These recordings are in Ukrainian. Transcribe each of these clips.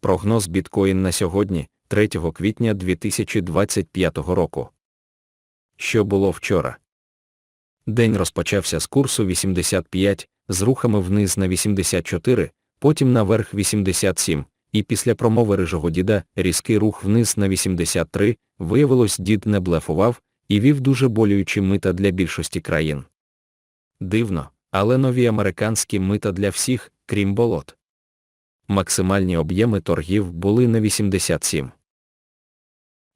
Прогноз біткоін на сьогодні, 3 квітня 2025 року. Що було вчора? День розпочався з курсу 85, з рухами вниз на 84, потім наверх 87, і після промови рижого діда різкий рух вниз на 83, виявилось, дід не блефував і вів дуже болюючі мита для більшості країн. Дивно, але нові американські мита для всіх, крім болот. Максимальні об'єми торгів були на 87.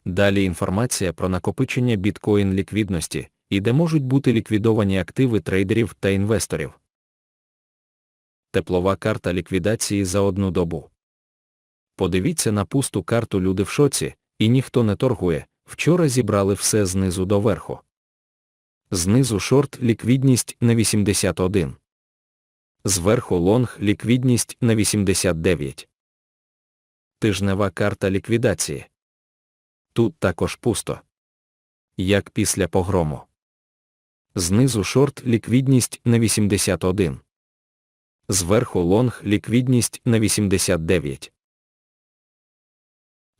Далі інформація про накопичення біткоін ліквідності і де можуть бути ліквідовані активи трейдерів та інвесторів. Теплова карта ліквідації за одну добу. Подивіться на пусту карту люди в шоці, і ніхто не торгує. Вчора зібрали все знизу до верху. Знизу шорт ліквідність на 81. Зверху лонг ліквідність на 89. Тижнева карта ліквідації. Тут також пусто. Як після погрому. Знизу шорт ліквідність на 81. Зверху лонг ліквідність на 89.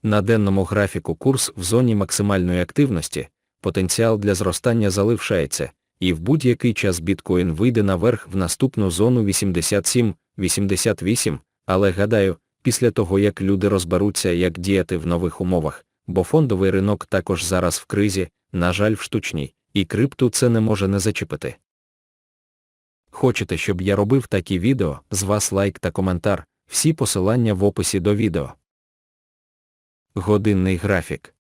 На денному графіку курс в зоні максимальної активності, потенціал для зростання залишається, і в будь-який час біткоін вийде наверх в наступну зону 87-88, але гадаю, після того як люди розберуться, як діяти в нових умовах, бо фондовий ринок також зараз в кризі, на жаль, в штучній, і крипту це не може не зачепити. Хочете, щоб я робив такі відео, з вас лайк та коментар, всі посилання в описі до відео. Годинний графік.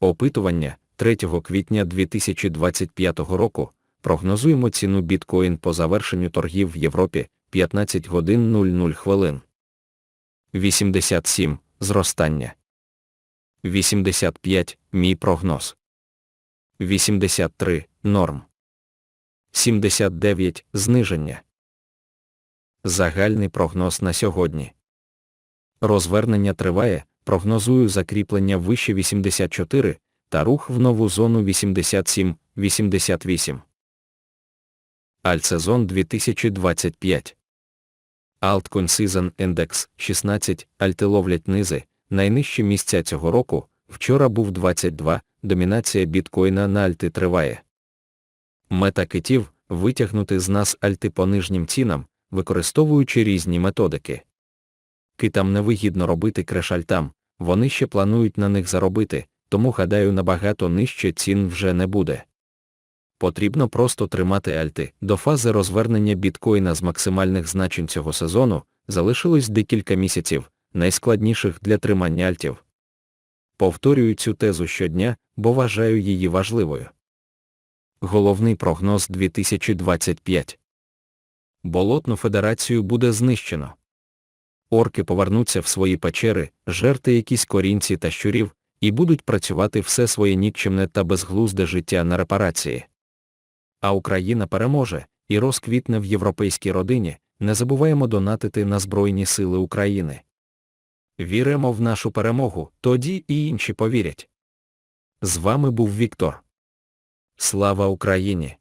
Опитування 3 квітня 2025 року. Прогнозуємо ціну біткоін по завершенню торгів в Європі 15 годин 00 хвилин. 87 зростання. 85 мій прогноз. 83 норм. 79 зниження. Загальний прогноз на сьогодні. Розвернення триває, прогнозую закріплення вище 84 та рух в нову зону 87-88. Альтсезон 2025. Altcoin Season Index 16, альти ловлять низи, найнижчі місця цього року, вчора був 22, домінація біткоїна на альти триває. Мета китів витягнути з нас альти по нижнім цінам, використовуючи різні методики. Китам невигідно робити креш-альтам, вони ще планують на них заробити, тому гадаю набагато нижче цін вже не буде. Потрібно просто тримати альти. До фази розвернення біткоїна з максимальних значень цього сезону залишилось декілька місяців, найскладніших для тримання альтів. Повторюю цю тезу щодня, бо вважаю її важливою. Головний прогноз 2025 Болотну федерацію буде знищено. Орки повернуться в свої печери, жерти якісь корінці та щурів, і будуть працювати все своє нікчемне та безглузде життя на репарації. А Україна переможе і розквітне в європейській родині, не забуваємо донатити на Збройні Сили України. Віримо в нашу перемогу, тоді і інші повірять. З вами був Віктор. Слава Україні!